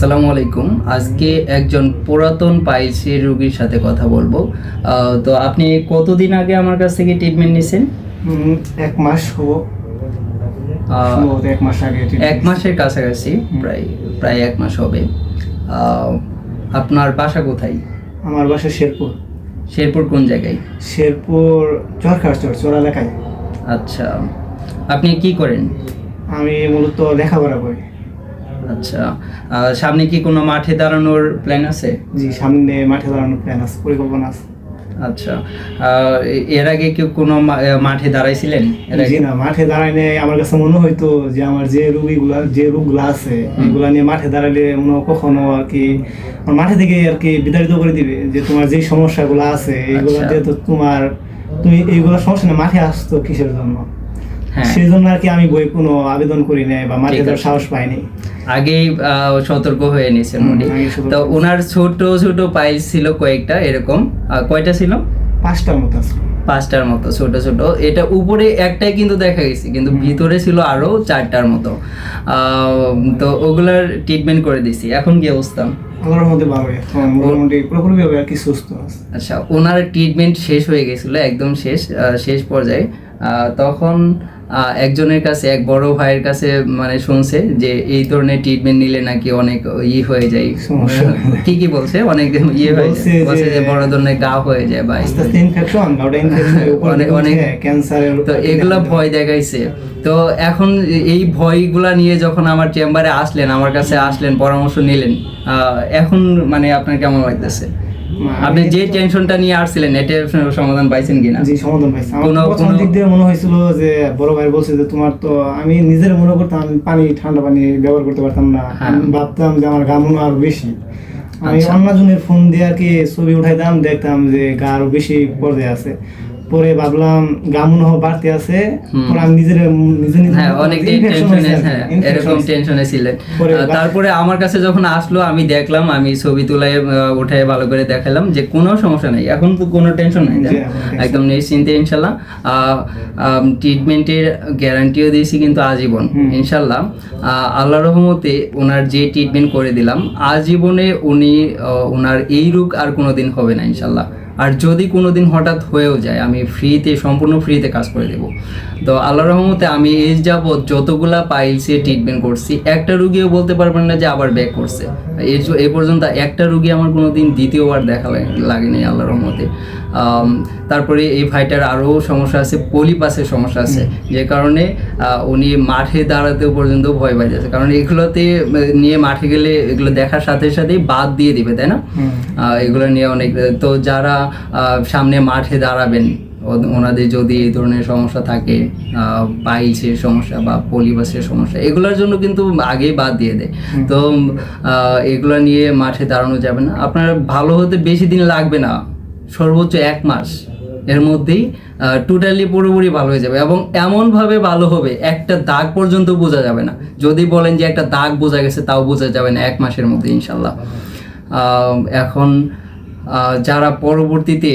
আসসালামু আলাইকুম। আজকে একজন পুরাতন পাইলসের রোগীর সাথে কথা বলব। তো আপনি কতদিন আগে আমার কাছ থেকে ট্রিটমেন্ট নিছেন? এক মাস হব। এক মাস আগে এক মাসের কাছাকাছি প্রায় প্রায় এক মাস হবে। আপনার বাসা কোথায়? আমার বাসা শেরপুর। শেরপুর কোন জায়গায়? শেরপুর চরখার চর চর এলাকায়। আচ্ছা। আপনি কি করেন? আমি মূলত লেখাপড়া করি। আচ্ছা সামনে কি কোনো মাঠে দাঁড়ানোর প্ল্যান আছে? জি সামনে মাঠে দাঁড়ানোর প্ল্যান আছে পরিকল্পনা আছে। আচ্ছা এর আগে কেউ কোনো মাঠে দাঁড়াইছিলেন? জি না মাঠে দাঁড়াইলে আমার কাছে মনে হইতো যে আমার যে রোগীগুলা যে রোগগুলো আছে এগুলা নিয়ে মাঠে দাঁড়ালে মনে কখনো আর কি মাঠে থেকে আর কি বিতাড়িত করে দিবে যে তোমার যে সমস্যাগুলো আছে এইগুলো আচ্ছা। যেহেতু তোমার তুমি এইগুলো সমস্যা মাঠে আসতো কিসের জন্য? সেই জন্য আর কি আমি বই কোনো আবেদন করি নাই বা ঠিক সাহস পাইনি আগেই সতর্ক হয়ে নিয়েছেন উনি। তো ওনার ছোট ছোট পাইলস ছিল কয়েকটা এরকম। কয়টা ছিল? পাঁচটার মতো পাঁচটার মতো ছোট ছোট। এটা উপরে একটাই কিন্তু দেখা গেছে কিন্তু ভিতরে ছিল আরও চারটার মতো। তো ওগুলার ট্রিটমেন্ট করে দিছি। এখন কি অবস্থা? আল্লাহর মধ্যে ভালোই এখন মোটামুটি পুরোপুরি ভাবে আর কি সুস্থ আছে। আচ্ছা ওনার ট্রিটমেন্ট শেষ হয়ে গেছিল একদম শেষ শেষ পর্যায়ে। তখন একজনের কাছে এক বড় ভাইয়ের কাছে মানে শুনছে যে এই ধরনের ট্রিটমেন্ট নিলে নাকি অনেক ই হয়ে যায়। কি বলছে? অনেক ইয়ে হয়ে বলছে যায় বলছে যে বড় ধরনের গা হয়ে যায় বা অনেক- অনেক- ক্যান্সারের তো এগুলো ভয় দেখাইছে। তো এখন এই ভয়গুলা নিয়ে যখন আমার চেম্বারে আসলেন আমার কাছে আসলেন পরামর্শ নিলেন আহ, এখন মানে আপনার কেমন লাগতেছে? আপনি যে টেনশনটা নিয়ে আসছিলেন এটার সমাধান পাইছেন কিনা? জি সমাধান পাইছি। আমার প্রথম দিক দিয়ে মনে হয়েছিল যে বড় ভাই বলছে যে তোমার তো আমি নিজের মনে করতাম আমি পানি ঠান্ডা পানি ব্যবহার করতে পারতাম না। হ্যাঁ। আমি ভাবতাম যে আমার গামুন আর আরও বেশি। আমি আচ্ছা। অন্যজনের ফোন দিয়ে আর কি ছবি উঠাইতাম দেখতাম যে গা আরও বেশি পর্যায়ে আছে। পরে ভাবলাম গা মনে হয় বাড়তে আছে। পরে আমি নিজের নিজে হ্যাঁ অনেক টেনশনে হ্যাঁ এরকম টেনশনে ছিলেন তারপরে আমার কাছে যখন আসলো আমি দেখলাম আমি ছবি তুলাই উঠে ভালো করে দেখালাম যে কোনো সমস্যা নেই। এখন তো কোনো টেনশন নেই একদম নিশ্চিন্তে ইনশাল্লাহ। ট্রিটমেন্টের গ্যারান্টিও দিয়েছি কিন্তু আজীবন ইনশাল্লাহ। আহ, আল্লাহ রহমতে ওনার যে ট্রিটমেন্ট করে দিলাম আজীবনে উনি ওনার এই রোগ আর কোনোদিন হবে না ইনশাল্লাহ। আর যদি কোনো দিন হঠাৎ হয়েও যায়, আমি ফ্রিতে, সম্পূর্ণ ফ্রিতে কাজ করে দেব। তো আল্লাহ রহমতে আমি এই যাবৎ যতগুলা পাইলসে ট্রিটমেন্ট করছি, একটা রুগীও বলতে পারবেন না যে আবার ব্যাক করছে। এই পর্যন্ত একটা রুগী আমার কোনো দিন দ্বিতীয়বার দেখা লাগে- লাগেনি আল্লাহ রহমতে। তারপরে এই ভাইটার আরও সমস্যা আছে পলিপাসের সমস্যা আছে যে কারণে উনি মাঠে দাঁড়াতেও পর্যন্ত ভয় পাই যাচ্ছে কারণ এগুলোতে নিয়ে মাঠে গেলে এগুলো দেখার সাথে সাথেই বাদ দিয়ে দিবে তাই না? এগুলো নিয়ে অনেক তো যারা সামনে মাঠে দাঁড়াবেন ওনাদের যদি এই ধরনের সমস্যা থাকে পাইলসের সমস্যা বা পলিবাসের সমস্যা এগুলোর জন্য কিন্তু আগেই বাদ দিয়ে দেয়। তো এগুলো নিয়ে মাঠে দাঁড়ানো যাবে না। আপনার ভালো হতে বেশি দিন লাগবে না। সর্বোচ্চ এক মাস। এর মধ্যেই টোটালি পুরোপুরি ভালো হয়ে যাবে এবং এমনভাবে ভালো হবে, একটা দাগ পর্যন্ত বোঝা যাবে না। যদি বলেন যে একটা দাগ বোঝা গেছে, তাও বোঝা যাবে না এক মাসের মধ্যে ইনশাল্লাহ এখন যারা পরবর্তীতে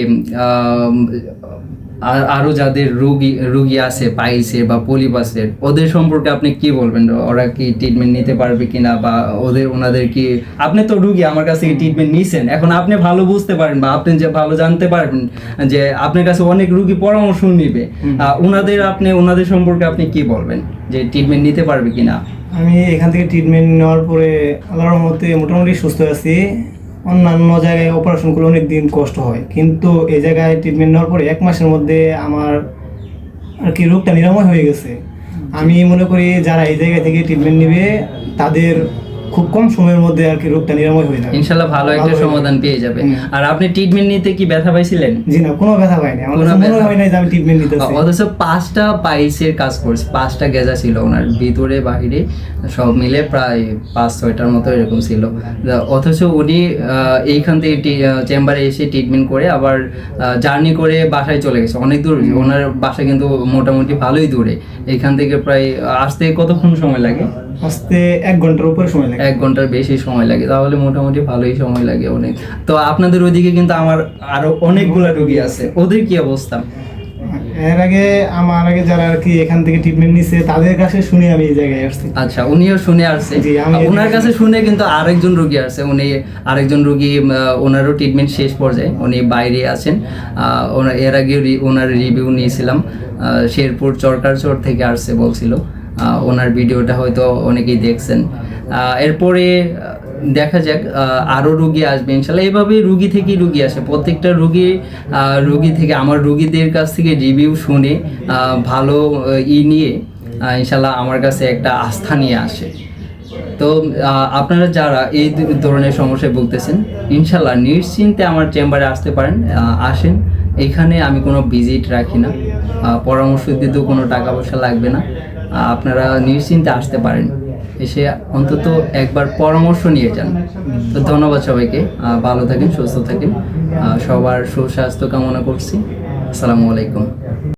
আর- আরও যাদের রোগী রোগী আছে পাইলসের বা পলিপাসের ওদের সম্পর্কে আপনি কি বলবেন? ওরা কি ট্রিটমেন্ট নিতে পারবে কিনা বা ওদের ওনাদের কি আপনি তো রুগী আমার কাছ ট্রিটমেন্ট নিছেন। এখন আপনি ভালো বুঝতে পারেন বা আপনি যে ভালো জানতে পারবেন যে আপনার কাছে অনেক রুগী পরামর্শ নিবে ওনাদের আপনি ওনাদের সম্পর্কে আপনি কি বলবেন? যে ট্রিটমেন্ট নিতে পারবে কিনা? আমি এখান থেকে ট্রিটমেন্ট নেওয়ার পরে আল্লাহর রহমতে মোটামুটি সুস্থ আছি। অন্যান্য জায়গায় অপারেশন করলে অনেক দিন কষ্ট হয়। কিন্তু এই জায়গায় ট্রিটমেন্ট নেওয়ার পরে এক মাসের মধ্যে আমার আর কি রোগটা নিরাময় হয়ে গেছে। আমি মনে করি যারা এই জায়গা থেকে ট্রিটমেন্ট নেবে তাদের খুব কম সময়ের মধ্যে আর কি রোগটা নিরাময় হয়ে যাবে। ইনশাল্লাহ ভালো একটা সমাধান পেয়ে যাবে। আর আপনি ট্রিটমেন্ট নিতে কি ব্যথা পাইছিলেন? জি না কোনো ব্যথা পাইনি। আমার মনে হয় না যে আমি ট্রিটমেন্ট নিতেছি। অথচ পাঁচটা পাইলসের কাজ করছে পাঁচটা গেজা ছিল ওনার ভিতরে বাহিরে সব মিলে প্রায় পাঁচ ছয়টার মতো এরকম ছিল। অথচ উনি এইখান থেকে চেম্বারে এসে ট্রিটমেন্ট করে আবার জার্নি করে বাসায় চলে গেছে। অনেক দূর ওনার বাসা কিন্তু মোটামুটি ভালোই দূরে। এখান থেকে প্রায় আসতে কতক্ষণ সময় লাগে? আসতে এক ঘণ্টার উপরে সময় লাগে। এক ঘণ্টার বেশি সময় লাগে তাহলে মোটামুটি ভালোই সময় লাগে অনেক। তো আপনাদের ওইদিকে কিন্তু আমার আরও অনেকগুলা রোগী আছে ওদের কি অবস্থা? এর আগে আমার আগে যারা আর কি এখান থেকে ট্রিটমেন্ট নিছে তাদের কাছে শুনে আমি এই জায়গায় আসছি। আচ্ছা উনিও শুনে আসছে। ওনার কাছে শুনে কিন্তু আরেকজন রোগী আসছে উনি আরেকজন রোগী ওনারও ট্রিটমেন্ট শেষ পর্যায়ে উনি বাইরে আছেন। এর আগে ওনার রিভিউ নিয়েছিলাম। শেরপুর চরকারচর থেকে আসছে বলছিল। ওনার ভিডিওটা হয়তো অনেকেই দেখছেন। এরপরে দেখা যাক আরও রুগী আসবে ইনশাল্লাহ এইভাবেই রুগী থেকেই রুগী আসে। প্রত্যেকটা রুগী রুগী থেকে, আমার রুগীদের কাছ থেকে রিভিউ শুনে ভালো ই নিয়ে ইনশাল্লাহ আমার কাছে একটা আস্থা নিয়ে আসে। তো আপনারা যারা এই ধরনের সমস্যায় ভুগতেছেন ইনশাল্লাহ নিশ্চিন্তে আমার চেম্বারে আসতে পারেন আসেন। এখানে আমি কোনো ভিজিট রাখি না। পরামর্শ দিতেও কোনো টাকা পয়সা লাগবে না। আপনারা নিশ্চিন্তে আসতে পারেন। এসে অন্তত একবার পরামর্শ নিয়ে যান। তো ধন্যবাদ সবাইকে। ভালো থাকেন, সুস্থ থাকেন। সবার সুস্বাস্থ্য কামনা করছি। আসসালামু আলাইকুম।